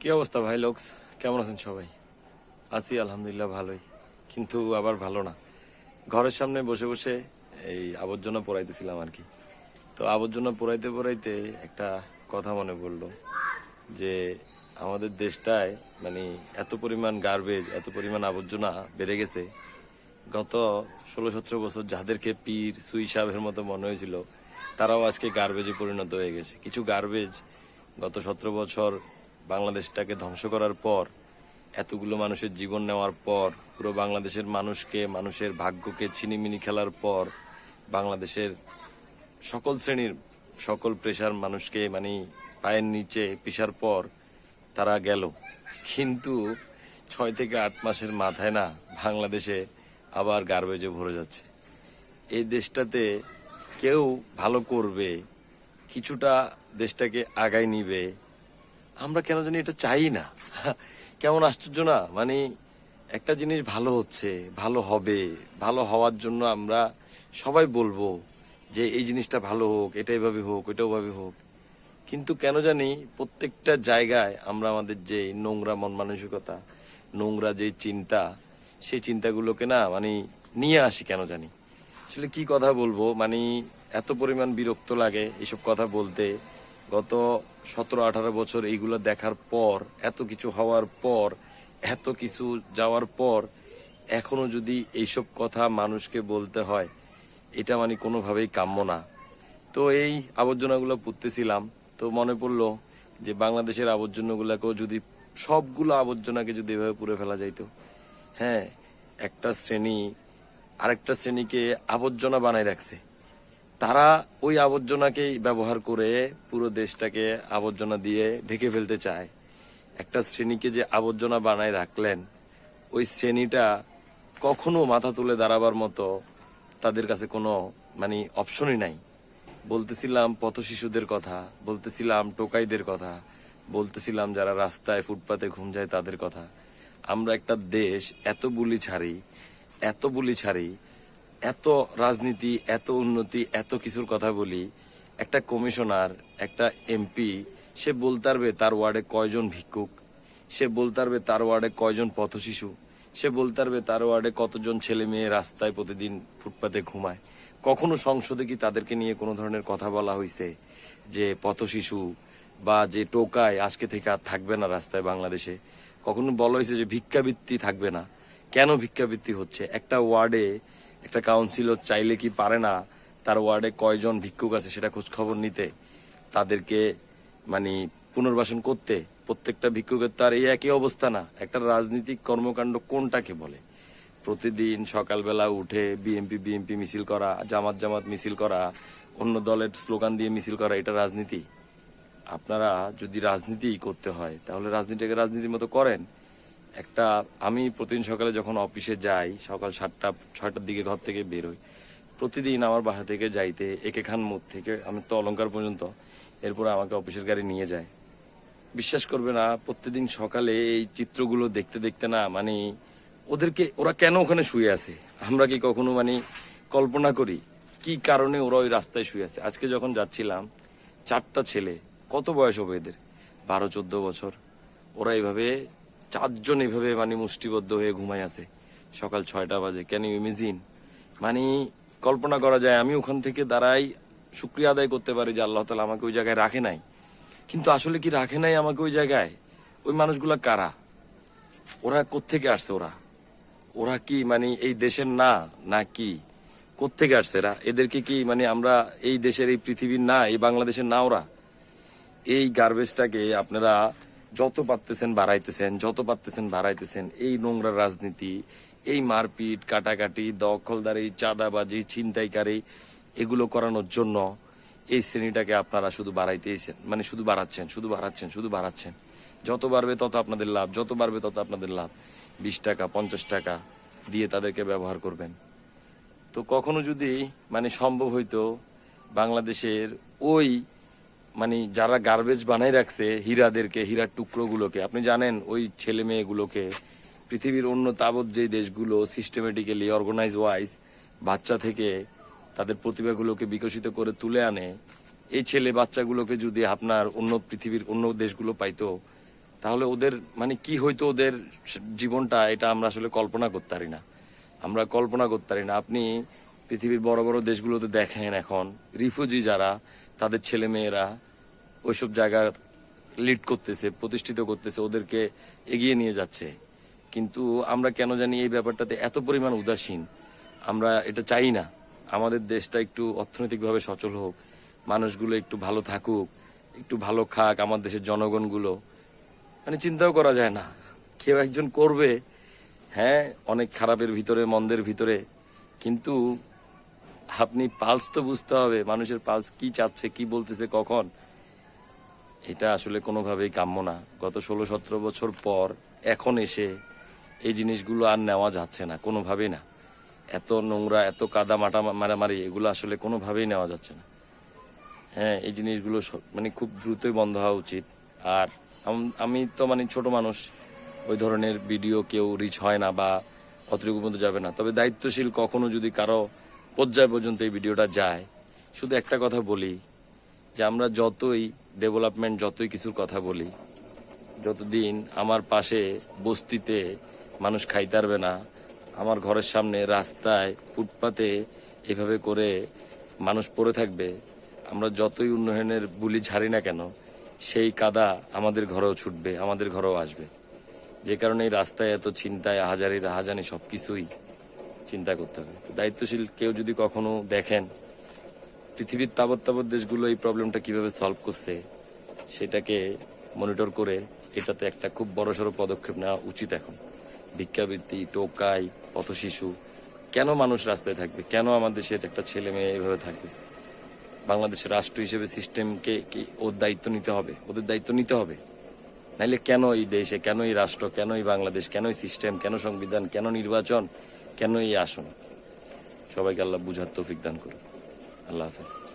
কি অবস্থা ভাই লোকস? কেমন আছেন সবাই? আছি, আলহামদুলিল্লাহ, ভালোই। কিন্তু আবার ভালো না। ঘরের সামনে বসে বসে এই আবর্জনা পোড়াইতেছিলাম আর কি। তো আবর্জনা পোড়াইতে পোড়াইতে একটা কথা মনে পড়ল যে আমাদের দেশটায় মানে এত পরিমাণ গার্বেজ এত পরিমাণ আবর্জনা বেড়ে গেছে। গত ষোলো সতেরো বছর যাদেরকে পীর, সুই সাহেবের মতো মনে হয়েছিল, তারাও আজকে গার্বেজে পরিণত হয়ে গেছে। কিছু গার্বেজ গত সতেরো বছর বাংলাদেশটাকে ধ্বংস করার পর, এতগুলো মানুষের জীবন নেওয়ার পর, পুরো বাংলাদেশের মানুষকে, মানুষের ভাগ্যকে ছিনিমিনি খেলার পর, বাংলাদেশের সকল শ্রেণির সকল প্রেশার মানুষকে মানে পায়ের নিচে পিসার পর তারা গেল। কিন্তু ছয় থেকে আট মাসের মাথায় না বাংলাদেশে আবার গার্বেজে ভরে যাচ্ছে। এই দেশটাতে কেউ ভালো করবে, কিছুটা দেশটাকে আগায় নিবে আমরা কেন জানি এটা চাই না। কেমন আশ্চর্য না? মানে একটা জিনিস ভালো হচ্ছে, ভালো হবে, ভালো হওয়ার জন্য আমরা সবাই বলব যে এই জিনিসটা ভালো হোক, এটা এভাবে হোক ওইটা ওভাবে হোক। কিন্তু কেন জানি প্রত্যেকটা জায়গায় আমরা আমাদের যে নোংরা মন মানসিকতা, নোংরা যে চিন্তা, সেই চিন্তাগুলোকে না মানে নিয়ে আসি কেন জানি। আসলে কি কথা বলব? মানে এত পরিমাণ বিরক্ত লাগে এসব কথা বলতে। গত সতেরো, আঠারো বছর এইগুলো দেখার পর, এত কিছু হওয়ার পর, এত কিছু যাওয়ার পর, এখনও যদি এইসব কথা মানুষকে বলতে হয়, এটা মানে কোনোভাবেই কাম্য না। তো এই আবর্জনাগুলো পুঁততেছিলাম, তো মনে পড়ল যে বাংলাদেশের আবর্জনাগুলোকেও যদি সবগুলো আবর্জনাকে যদি এভাবে পুড়ে ফেলা যাইতো হ্যাঁ একটা শ্রেণি, আরেকটা শ্রেণীকে আবর্জনা বানায় রাখছে। তারা ওই আবর্জনাকেই ব্যবহার করে পুরো দেশটাকে আবর্জনা দিয়ে ঢেকে ফেলতে চায়। একটা শ্রেণীকে যে আবর্জনা বানায় রাখলেন, ওই শ্রেণীটা কখনো মাথা তুলে দাঁড়াবার মতো তাদের কাছে কোনো মানে অপশনই নাই। বলতেছিলাম পথ শিশুদের কথা, বলতেছিলাম টোকাইদের কথা, বলতেছিলাম যারা রাস্তায়, ফুটপাতে ঘুম যায় তাদের কথা। আমরা একটা দেশ, এত বুলি ছাড়ি, এত বুলি ছাড়ি এত রাজনীতি, এত উন্নতি, এত কিছুর কথা বলি, একটা কমিশনার, একটা এমপি, সে বলতে পারবে তার ওয়ার্ডে কয়জন ভিক্ষুক, সে বলতে পারবে তার ওয়ার্ডে কয়জন পথশিশু, সে বলতে পারবে তার ওয়ার্ডে কতজন ছেলে মেয়ে রাস্তায় প্রতিদিন ফুটপাতে ঘুমায়। কখনো সংসদে কি তাদেরকে নিয়ে কোনো ধরনের কথা বলা হয়েছে যে পথশিশু বা যে টোকায় আজকে থেকে আর থাকবে না রাস্তায় বাংলাদেশে? কখনো বলা হয়েছে যে ভিক্ষাবৃত্তি থাকবে না। কেন ভিক্ষাবৃত্তি হচ্ছে? একটা ওয়ার্ডে একটা কাউন্সিলর চাইলে কি পারে না? তার ওয়ার্ডে কয়জন ভিক্ষুক আছে সেটা খোঁজ খবর নিতে, তাদেরকে মানে পুনর্বাসন করতে, প্রত্যেকটা ভিক্ষুকের তো আর এই একই অবস্থা না। একটা রাজনৈতিক কর্মকাণ্ড কোনটাকে বলে? প্রতিদিন সকালবেলা উঠে বিএমপি বিএমপি মিছিল করা, জামাত জামাত মিছিল করা, অন্য দলের স্লোগান দিয়ে মিছিল করা, এটা রাজনীতি? আপনারা যদি রাজনীতি করতে হয়, তাহলে রাজনীতিকে রাজনীতির মতো করেন। একটা, আমি প্রতিদিন সকালে যখন অফিসে যাই, সকাল সাতটা, ছয়টার দিকে ঘর থেকে বেরোই প্রতিদিন আমার বাসা থেকে যাইতে একে খান মোড় থেকে, আমি তো অলঙ্কার পর্যন্ত, এরপরে আমাকে অফিসের গাড়ি নিয়ে যায়। বিশ্বাস করবে না, প্রতিদিন সকালে এই চিত্রগুলো দেখতে দেখতে না মানে ওদেরকে, ওরা কেন ওখানে শুয়ে আছে? আমরা কি কখনো মানে কল্পনা করি? কি কারণে ওরা ওই রাস্তায় শুয়ে আছে? আজকে যখন যাচ্ছিলাম, চারটা ছেলে, কত বয়স হবে এদের? বারো, চোদ্দ বছর। ওরা এইভাবে চারজন এভাবে মানে মুষ্টিবদ্ধ হয়ে ঘুমায় আছে। সকাল ছয়টা বাজে। ক্যান ইউ ইমেজিন মানে কল্পনা করা যায়, আমি ওখান থেকে দাঁড়াই, শুক্রিয়া আদায় করতে পারি যে আল্লাহ তালা আমাকে ওই জায়গায় রাখে নাই। কিন্তু আসলে কি রাখে নাই আমাকে ওই জায়গায়? ওই মানুষগুলা কারা? ওরা কোত্থেকে আসছে ওরা? ওরা কি মানে এই দেশের না না কি? কোত্থেকে আসছে এরা? এদেরকে কি মানে আমরা এই দেশের, এই পৃথিবীর না, এই বাংলাদেশের না ওরা? এই গার্বেজটাকে আপনারা যত পারতেছেন বাড়াইতেছেন, যত পারতেছেন বাড়াইতেছেন, এই নোংরা রাজনীতি, এই মারপিট, কাটাকাটি, দখলদারি, চাঁদাবাজি, ছিনতাইকারী, এগুলো করানোর জন্য এই শ্রেণীটাকে আপনারা শুধু বাড়াইতেইছেন মানে শুধু বাড়াচ্ছেন শুধু বাড়াচ্ছেন শুধু বাড়াচ্ছেন। যত বাড়বে তত আপনাদের লাভ, যত বাড়বে তত আপনাদের লাভ। বিশ টাকা, পঞ্চাশ টাকা দিয়ে তাদেরকে ব্যবহার করবেন। তো কখনো যদি মানে সম্ভব হইতো বাংলাদেশের ওই মানে যারা গার্বেজ বানাই রাখছে, হীরাদেরকে, হীরার টুকরোগুলোকে, আপনি জানেন ওই ছেলে মেয়েগুলোকে পৃথিবীর অন্য তাবৎ যে দেশগুলো সিস্টেমেটিক্যালি অর্গানাইজ ওয়াইজ বাচ্চা থেকে তাদের প্রতিভাগুলোকে বিকশিত করে তুলে আনে, এই ছেলে বাচ্চাগুলোকে যদি আপনার অন্য পৃথিবীর অন্য দেশগুলো পাইতো, তাহলে ওদের মানে কি হইতো ওদের জীবনটা, এটা আমরা আসলে কল্পনা করতে পারি না। আমরা কল্পনা করতে পারি না। আপনি পৃথিবীর বড় বড় দেশগুলোতে দেখেন এখন রিফিউজি যারা তাদের ছেলে মেয়েরা ওইসব জায়গার লিড করতেছে, প্রতিষ্ঠিত করতেছে, ওদেরকে এগিয়ে নিয়ে যাচ্ছে। কিন্তু আমরা কেন জানি এই ব্যাপারটাতে এত পরিমাণ উদাসীন? আমরা এটা চাই না। আমাদের দেশটা একটু অর্থনৈতিকভাবে সচল হোক, মানুষগুলো একটু ভালো থাকুক, একটু ভালো খাক, আমার দেশের জনগণগুলো। মানে চিন্তাও করা যায় না। কেউ একজন করবে হ্যাঁ অনেক খারাপের ভিতরে, মন্দের ভিতরে। কিন্তু আপনি পালস তো বুঝতে হবে, মানুষের পালস কি চাচ্ছে, কি বলতেছে, কখন? এটা আসলে কোনোভাবেই কাম্য না। গত ষোলো সতেরো বছর পর, এখন এসে এই জিনিসগুলো আর নেওয়া যাচ্ছে না, কোনোভাবেই না। এত নোংরা, এত কাদা মাটা মারামারি, এগুলো আসলে কোনোভাবেই নেওয়া যাচ্ছে না। হ্যাঁ এই জিনিসগুলো মানে খুব দ্রুতই বন্ধ হওয়া উচিত। আর আমি তো মানে ছোট মানুষ, ওই ধরনের ভিডিও কেউ রিচ হয় না বা অতটুকু পর্যন্ত যাবে না। তবে দায়িত্বশীল কখনো যদি কারও পর্যায় পর্যন্ত এই ভিডিওটা যায়। শুধু একটা কথা বলি, যে আমরা যতই ডেভেলপমেন্ট যতই কিছুর কথা বলি, যতদিন আমার পাশে বস্তিতে মানুষ খাইতে পারবে না, আমার ঘরের সামনে রাস্তায়, ফুটপাতে এভাবে করে মানুষ পড়ে থাকবে, আমরা যতই উন্নয়নের বুলি ঝাড়ি না কেন, সেই কাদা আমাদের ঘরেও ছুটবে, আমাদের ঘরেও আসবে। যে কারণে এই রাস্তায় এত চিন্তায় আহাজারি রাহাজানি সবকিছুই চিন্তা করতে হবে। দায়িত্বশীল কেউ যদি কখনো দেখেন পৃথিবীর তাবৎ তাবৎ দেশগুলো এই প্রবলেমটা কীভাবে সলভ করছে, সেটাকে মনিটর করে এটাতে একটা খুব বড়সড় পদক্ষেপ নেওয়া উচিত এখন। ভিক্ষাবৃত্তি, টোকাই, পথশিশু, কেন মানুষ রাস্তায় থাকবে? কেন আমাদের দেশের একটা ছেলে মেয়ে এভাবে থাকবে? বাংলাদেশের রাষ্ট্র হিসেবে সিস্টেমকে কি ওর দায়িত্ব নিতে হবে? ওদের দায়িত্ব নিতে হবে। নাইলে কেন এই দেশে, কেন এই রাষ্ট্র, কেন এই বাংলাদেশ, কেন এই সিস্টেম কেন সংবিধান, কেন নির্বাচন? কেন এই আসুন? সবাইকে আল্লাহ বুঝার তৌফিক দান করুন আল্লাহ হাফেজ।